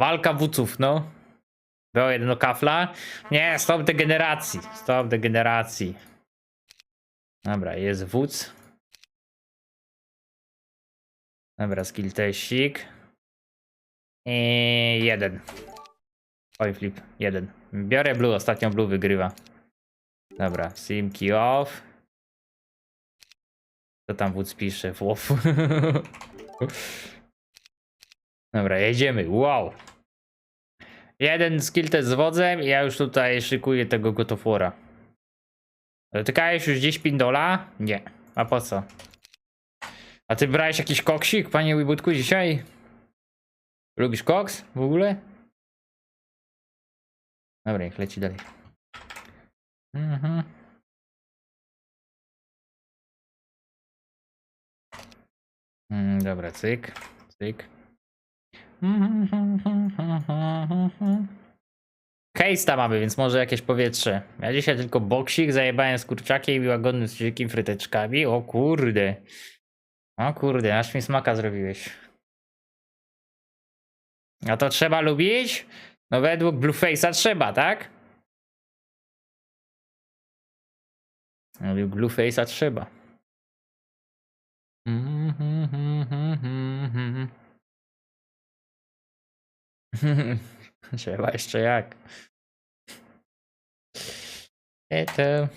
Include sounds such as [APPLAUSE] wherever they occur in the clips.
Walka wódców, no. Było jedno kafla. Nie, stop degeneracji. Stop degeneracji. Dobra, jest wódz. Dobra, skill testik. I jeden. Oj, flip, jeden. Biorę blue, ostatnio blue wygrywa. Dobra, simki off. Co tam wódz pisze? Włof. [LAUGHS] Dobra, jedziemy. Wow. Jeden skill test z wodzem i ja już tutaj szykuję tego gotofora. Dotykałeś już gdzieś pindola? Nie. A po co? A ty brałeś jakiś koksik, panie Wibutku, dzisiaj? Lubisz koks w ogóle? Dobra, niech leci dalej. Mhm. Mm, dobra, cyk, cyk. Kejsta mamy, więc może jakieś powietrze. Ja dzisiaj tylko boksik, zajebałem z kurczakiem i łagodnym z fryteczkami. O kurde. O kurde, aż mi smaka zrobiłeś. A to trzeba lubić? No według Blueface'a trzeba, tak? Według Blueface'a trzeba. [LAUGHS] Trzeba jeszcze jak. E to.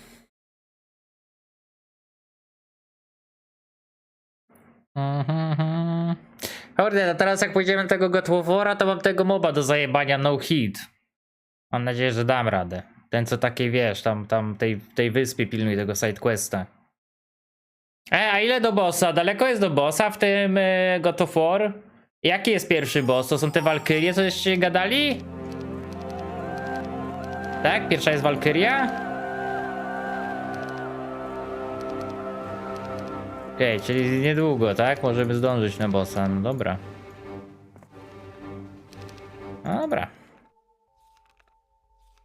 Mhm. Kurde, no teraz jak pójdziemy tego Gotwowora, to mam tego moba do zajebania no hit. Mam nadzieję, że dam radę. Ten co taki wiesz, tam, tam tej, tej wyspy pilnuj tego sidequesta. E, a ile do bossa? Daleko jest do bossa w tym y, God of War? Jaki jest pierwszy boss? To są te Walkyrie, co jeszcze gadali? Tak? Pierwsza jest Walkyria? Okej, czyli niedługo, tak? Możemy zdążyć na bossa. No dobra. No dobra.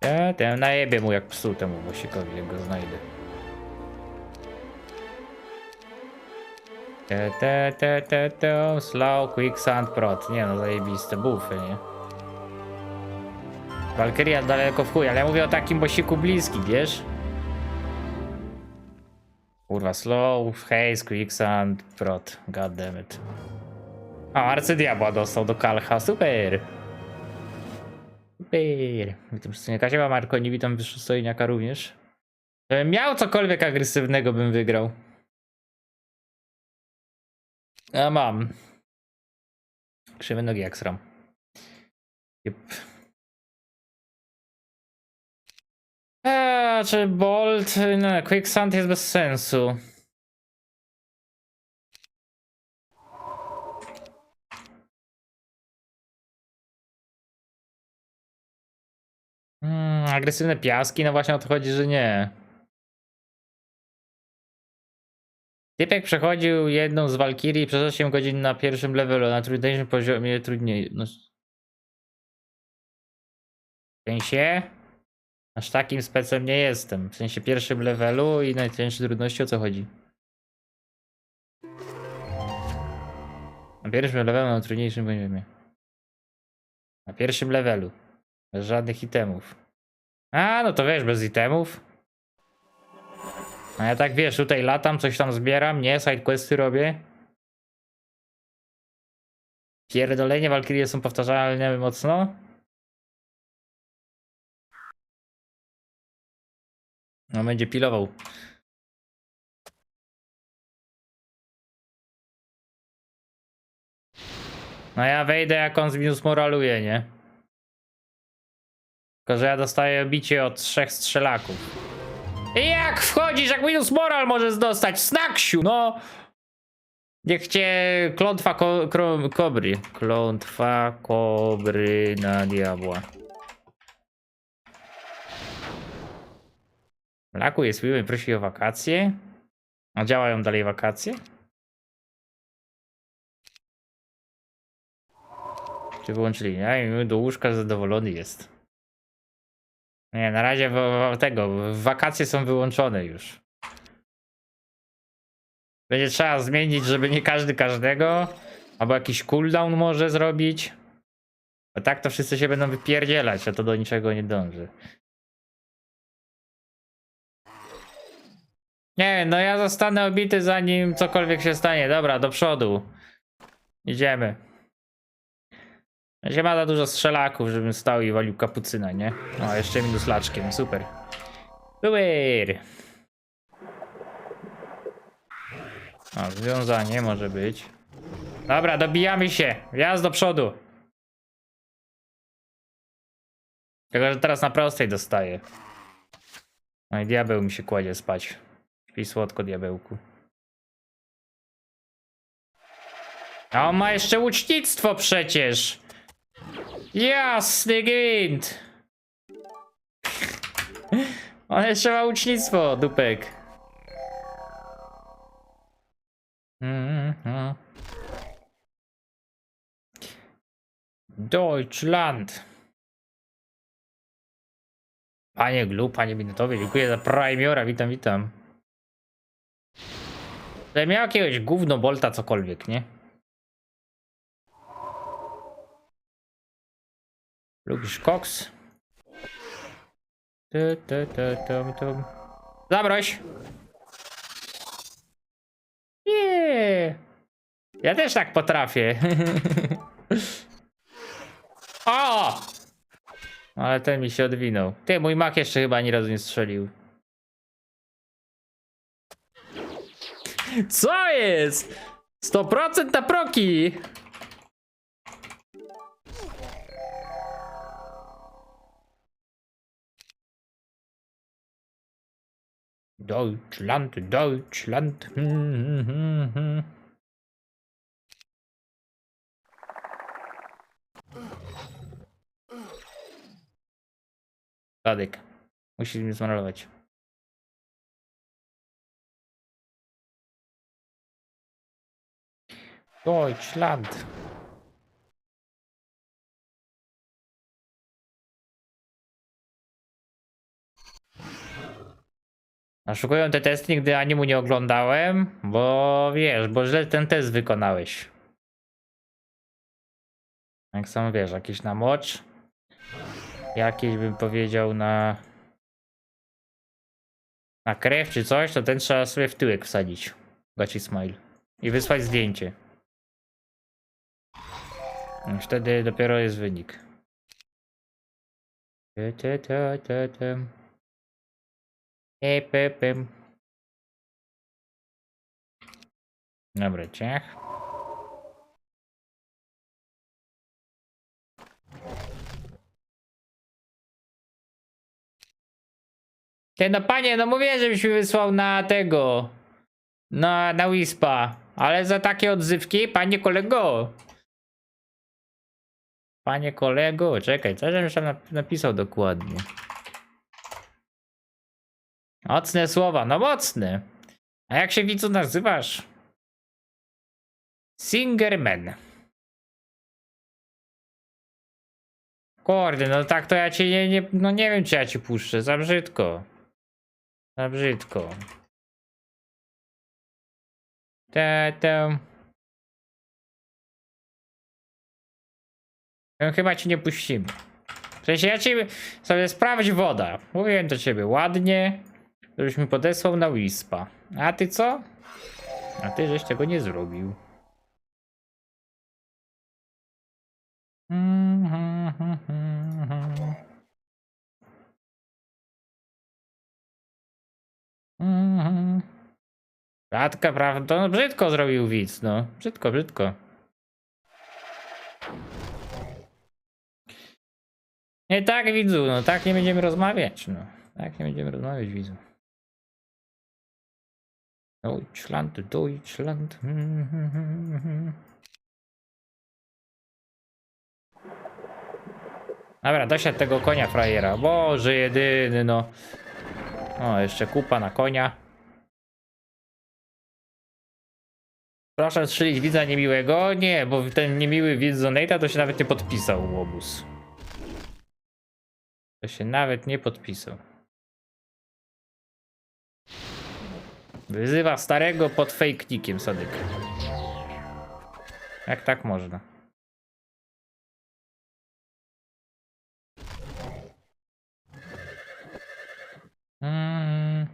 Ja ten najebie mu jak psu temu bosikowi, jak go znajdę. Te, te, te, te, te, slow, quick, sand, prot. Nie no, zajebiste bufy, nie? Valkyria daleko w chuj, ale ja mówię o takim bosiku bliskim, wiesz? Kurwa, slow, haze, quick, sand, prot. God damn it. A, arcydiabła dostał do kalcha, super! Super! Witam przystojniaka, siema Marko, nie witam przystojniaka również. Gdybym miał cokolwiek agresywnego, bym wygrał. Ja mam. Krzywe nogi jak sram. Jup. Eee, czy Bolt, no, Quicksand jest bez sensu. Mm, agresywne piaski, no właśnie o to chodzi, że nie. Typek przechodził jedną z Walkirii przez 8 godzin na pierwszym levelu, na trudniejszym poziomie trudniej. No. W sensie? Aż takim specem nie jestem. W sensie pierwszym levelu i najcięższej trudności o co chodzi? Na pierwszym levelu na trudniejszym poziomie. Na pierwszym levelu. Bez żadnych itemów. A, no to wiesz, bez itemów. A ja tak wiesz, tutaj latam, coś tam zbieram, nie? Sidequesty robię. Pierdolenie Valkyrie są powtarzalne mocno. No będzie pilował. No ja wejdę jak on z minus moraluje, nie? Tylko, że ja dostaję bicie od trzech strzelaków. Jak wchodzisz, jak minus moral możesz dostać? Snaksiu, no! Niech cię klątwa ko kro kobry. Klątwa kobry na diabła. Laku jest miły, prosi o wakacje. A działają dalej wakacje? Czy wyłączyli? Ja do łóżka zadowolony jest. Nie, na razie tego, wakacje są wyłączone już. Będzie trzeba zmienić, żeby nie każdy każdego. Albo jakiś cooldown może zrobić. Bo tak to wszyscy się będą wypierdzielać, a to do niczego nie dąży. Nie no ja zostanę obity zanim cokolwiek się stanie. Dobra, do przodu. Idziemy. Nie ma za dużo strzelaków, żebym stał i walił kapucyna, nie? O, jeszcze minus laczkiem, super. Super! O, związanie może być. Dobra, dobijamy się. Wjazd do przodu. Tylko, że teraz na prostej dostaję. No i diabeł mi się kładzie spać. Śpi słodko, diabełku. A on ma jeszcze łucznictwo przecież. Jasny gwint. On jeszcze ma łucznictwo, dupek. Mhm. Deutschland. Panie Glu, panie Minutowie, dziękuję za Primiora, witam, witam. Ale miał jakiegoś gówno bolta cokolwiek, nie? Lubisz koks? Tu, tu, tu, tum, tum. Zabroś! Nie. Ja też tak potrafię. [LAUGHS] o! Ale ten mi się odwinął. Ty, mój mak jeszcze chyba ani razu nie strzelił. Co jest? 100% na proki! Deutschland, Deutschland. Hmm, hmm, hmm. Tadek. Musisz mnie zmalować. Deutschland. Naszukuję te testy, nigdy ani mu nie oglądałem, bo wiesz, bo źle ten test wykonałeś. Jak sam wiesz, jakiś na mocz. Jakiś bym powiedział na. Na krew czy coś, to ten trzeba sobie w tyłek wsadzić. Gaci smile. I wysłać zdjęcie. I wtedy dopiero jest wynik. Ty, ty, ty, ty, ty. Pym. Dobra, ciach. Ty no panie, no mówię, żebyś mi wysłał na tego. Na, na Wispa. Ale za takie odzywki, panie kolego. Panie kolego, czekaj, co żebym tam nap- napisał dokładnie? Mocne słowa, no mocne. A jak się widzu nazywasz? Singerman. Kurde, no tak to ja cię nie, nie, no nie wiem czy ja ci puszczę, za brzydko. Za brzydko. Te, te. No, chyba ci nie puścimy. W sensie ja ci sobie sprawdź woda. Mówiłem do ciebie ładnie, żebyś mi podesłał na Wispa. A ty co? A ty żeś tego nie zrobił. Radka, prawda? No brzydko zrobił widz, no. Brzydko, brzydko. Nie tak widzu, no tak nie będziemy rozmawiać, no. Tak nie będziemy rozmawiać widzu. Deutschland, Deutschland. Dobra, dosiadł tego konia frajera. Boże jedyny, no. O, jeszcze kupa na konia. Proszę strzelić widza niemiłego. Nie, bo ten niemiły widz z to się nawet nie podpisał, łobuz. To się nawet nie podpisał. Wyzywa starego pod fejknikiem sadyka. Jak tak można? Mm.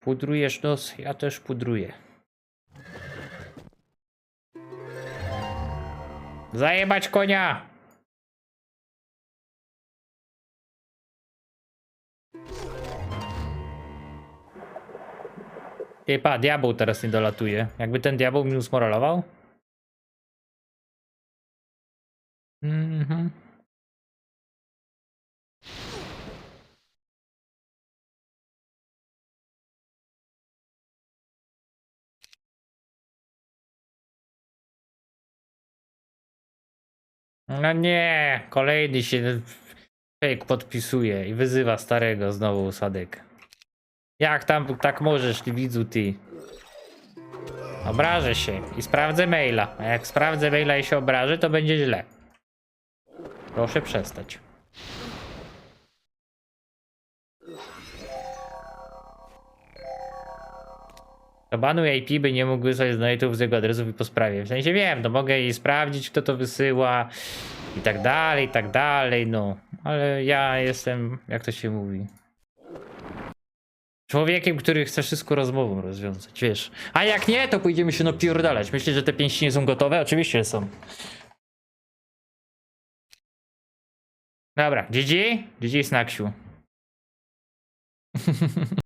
Pudrujesz nos, ja też pudruję. Zajebać konia! Ty pa, diabeł teraz nie dolatuje. Jakby ten diabeł mi usmorolował? Mhm. No nie, kolejny się fake podpisuje i wyzywa starego znowu usadek. Jak tam tak możesz, widzu ty? Obrażę się i sprawdzę maila. A jak sprawdzę maila i się obrażę, to będzie źle. Proszę przestać. To banuj IP by nie mógł wysłać donate'ów z jego adresów i po sprawie. W sensie wiem, to mogę jej sprawdzić, kto to wysyła i tak dalej, i tak dalej, no. Ale ja jestem, jak to się mówi, człowiekiem, który chce wszystko rozmową rozwiązać, wiesz. A jak nie, to pójdziemy się napierdalać. Myślisz, że te pięści nie są gotowe? Oczywiście są. Dobra, GG? GG Snaksiu. [LAUGHS]